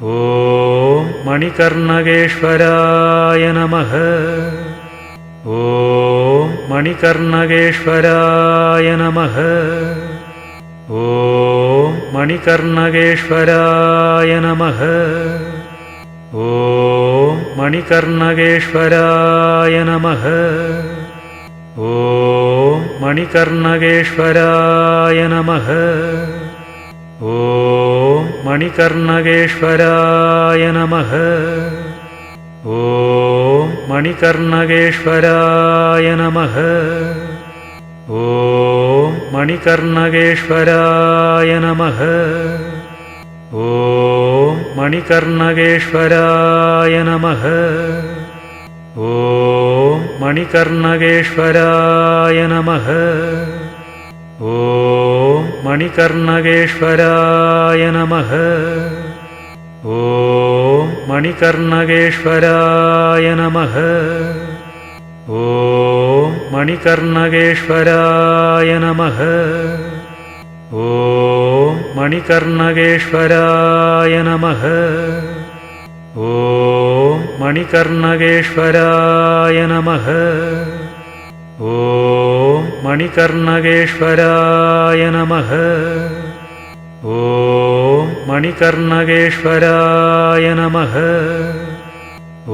ॐ मणिकर्णगेश्वराय नमः। ॐ मणिकर्णगेश्वराय नमः। ॐ मणिकर्णगेश्वराय नमः। ॐ मणिकर्णगेश्वराय नमः। ॐ मणिकर्णगेश्वराय नमः ॐ मणिकर्णगेश्वराय नमः। ॐ मणिकर्णगेश्वराय नमः। ॐ मणिकर्णगेश्वराय नमः। ॐ मणिकर्णगेश्वराय नमः। ॐ मणिकर्णगेश्वराय नमः। ॐ मणिकर्णगेश्वराय नमः। ॐ मणिकर्णगेश्वराय नमः। ॐ मणिकर्णगेश्वराय नमः। ॐ मणिकर्णगेश्वराय नमः। ॐ मणिकर्णगेश्वराय नमः। ॐ मणिकर्णगेश्वराय नमः। ॐ मणिकर्णगेश्वराय नमः।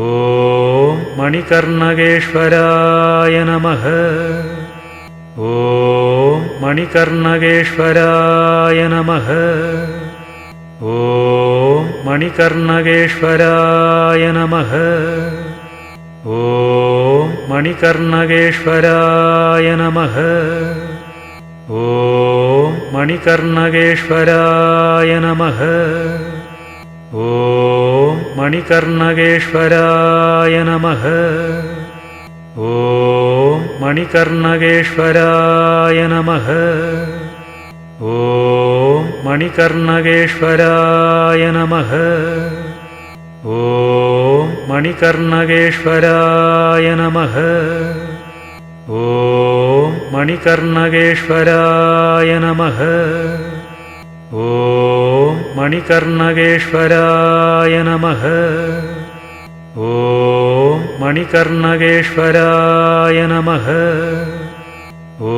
ॐ मणिकर्णगेश्वराय नमः। ॐ मणिकर्णगेश्वराय नमः। ॐ मणिकर्णगेश्वराय नमः। ॐ मणिकर्णगेश्वराय नमः। ॐ मणिकर्णगेश्वराय नमः। ॐ मणिकर्णगेश्वराय नमः। ॐ मणिकर्णगेश्वराय नमः। ॐ मणिकर्णगेश्वराय नमः। ॐ मणिकर्णगेश्वराय नमः ॐ मणिकर्णगेश्वराय नमः। ॐ मणिकर्णगेश्वराय नमः। ॐ मणिकर्णगेश्वराय नमः। ॐ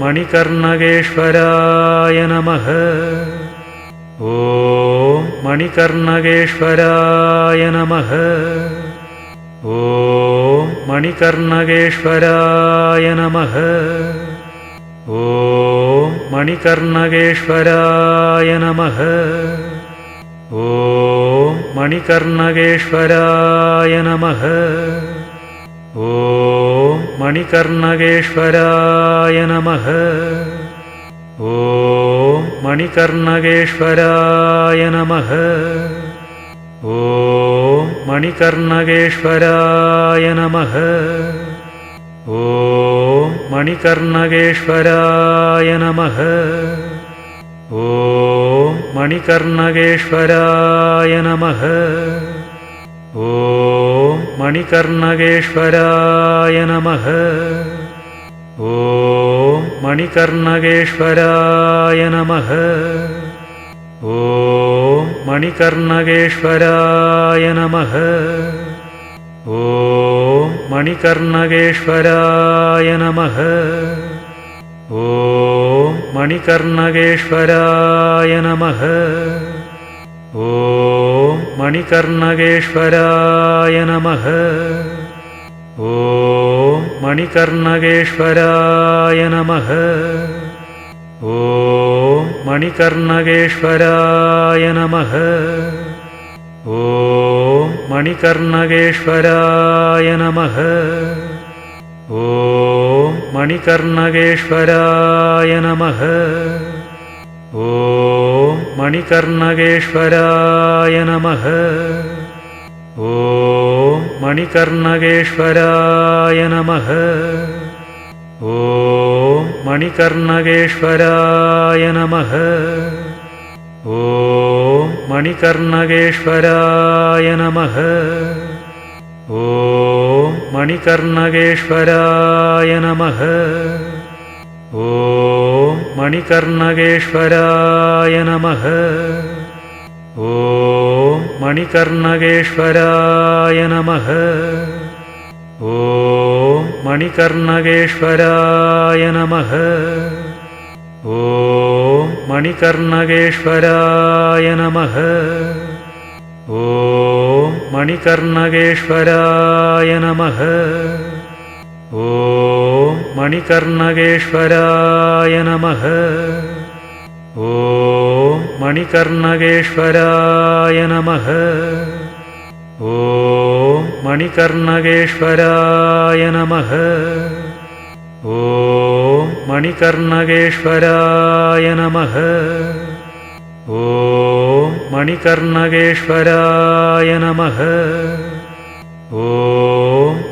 मणिकर्णगेश्वराय नमः। ॐ मणिकर्णगेश्वराय नमः ॐ मणिकर्णगेश्वराय नमः। ॐ मणिकर्णगेश्वराय नमः। ॐ मणिकर्णगेश्वराय नमः। ॐ मणिकर्णगेश्वराय नमः। ॐ मणिकर्णगेश्वराय नमः। ॐ मणिकर्णगेश्वराय नमः। ॐ मणिकर्णगेश्वराय नमः। ॐ मणिकर्णगेश्वराय नमः। ॐ मणिकर्णगेश्वराय नमः। ॐ मणिकर्णगेश्वराय नमः ॐ मणिकर्णगेश्वराय नमः। ॐ मणिकर्णगेश्वराय नमः। ॐ मणिकर्णगेश्वराय नमः। ॐ मणिकर्णगेश्वराय नमः। ॐ मणिकर्णगेश्वराय नमः। ॐ मणिकर्णगेश्वराय नमः। ॐ मणिकर्णगेश्वराय नमः। ॐ मणिकर्णगेश्वराय नमः। ॐ मणिकर्णगेश्वराय नमः। ॐ मणिकर्णगेश्वराय नमः। ॐ मणिकर्णगेश्वराय नमः। ॐ मणिकर्णगेश्वराय नमः। ॐ मणिकर्णगेश्वराय नमः। ॐ मणिकर्णगेश्वराय नमः। ॐ मणिकर्णगेश्वराय नमः। ॐ मणिकर्णगेश्वराय नमः। ॐ मणिकर्णगेश्वराय नमः। ॐ मणिकर्णगेश्वराय नमः। ॐ मणिकर्णगेश्वराय नमः। ॐ मणिकर्णगेश्वराय नमः। ॐ मणिकर्णगेश्वराय नमः ॐ मणिकर्णगेश्वराय नमः। ॐ मणिकर्णगेश्वराय नमः। ॐ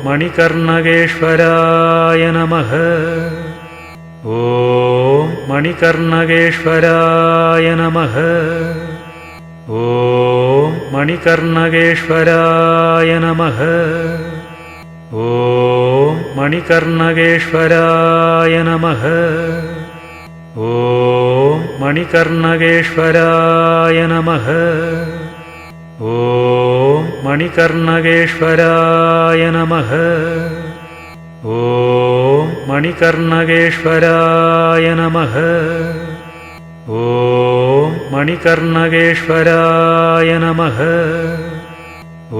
मणिकर्णगेश्वराय नमः। ॐ मणिकर्णगेश्वराय नमः। ॐ मणिकर्णगेश्वराय नमः मणिकर्णगेश्वराय नमः। ॐ मणिकर्णगेश्वराय नमः। ॐ मणिकर्णगेश्वराय नमः। ॐ मणिकर्णगेश्वराय नमः। ॐ मणिकर्णगेश्वराय नमः। ॐ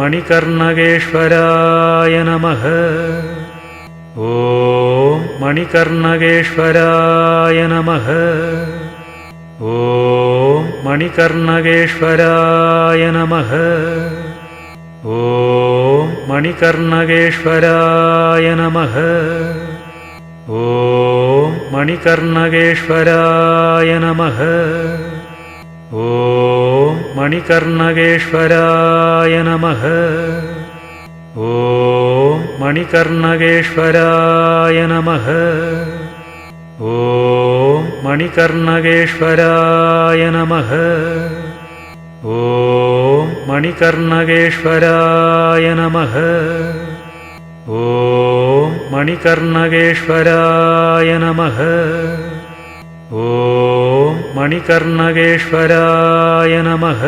मणिकर्णगेश्वराय नमः। ॐ मणिकर्णगेश्वराय नमः। ॐ मणिकर्णगेश्वराय नमः। ॐ मणिकर्णगेश्वराय नमः। ॐ मणिकर्णगेश्वराय नमः। ॐ मणिकर्णगेश्वराय नमः। ॐ मणिकर्णगेश्वराय नमः। ॐ मणिकर्णगेश्वराय नमः। ॐ मणिकर्णगेश्वराय नमः। ॐ मणिकर्णगेश्वराय नमः। ॐ मणिकर्णगेश्वराय नमः।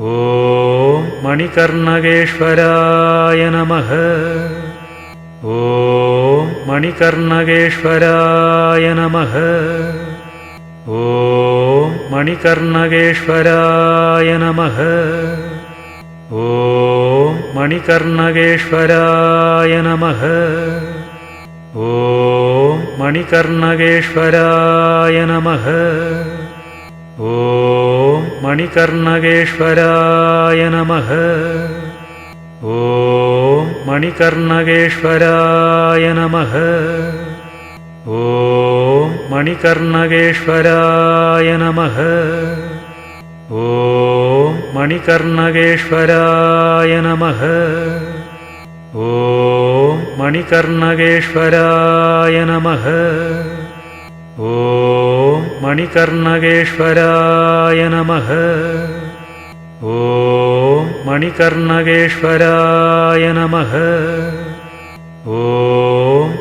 ॐ मणिकर्णगेश्वराय नमः। ॐ मणिकर्णगेश्वराय नमः। ॐ मणिकर्णगेश्वराय नमः। ॐ मणिकर्णगेश्वराय नमः। ॐ मणिकर्णगेश्वराय नमः। ॐ मणिकर्णगेश्वराय नमः। ॐ मणिकर्णगेश्वराय नमः। ॐ मणिकर्णगेश्वराय नमः। ॐ मणिकर्णगेश्वराय नमः। ॐ मणिकर्णगेश्वराय नमः मणिकर्णगेश्वराय नमः। ॐ मणिकर्णगेश्वराय नमः। ॐ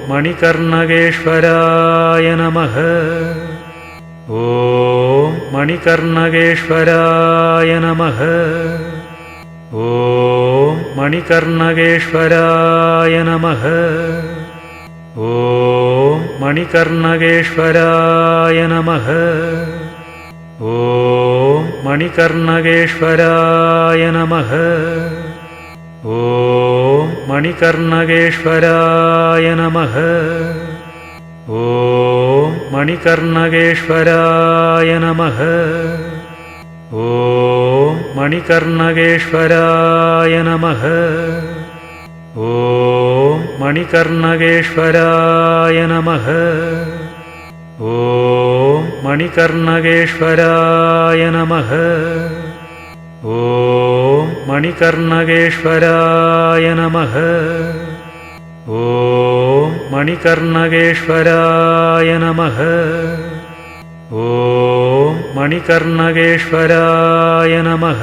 मणिकर्णगेश्वराय नमः। ॐ मणिकर्णगेश्वराय नमः। ॐ मणिकर्णगेश्वराय नमः। ॐ मणिकर्णगेश्वराय नमः। ॐ मणिकर्णगेश्वराय नमः। ॐ मणिकर्णगेश्वराय नमः। ॐ मणिकर्णगेश्वराय नमः। ॐ मणिकर्णगेश्वराय नमः। ॐ मणिकर्णगेश्वराय नमः। ॐ मणिकर्णगेश्वराय नमः। ॐ मणिकर्णगेश्वराय नमः। ॐ मणिकर्णगेश्वराय नमः। ॐ मणिकर्णगेश्वराय नमः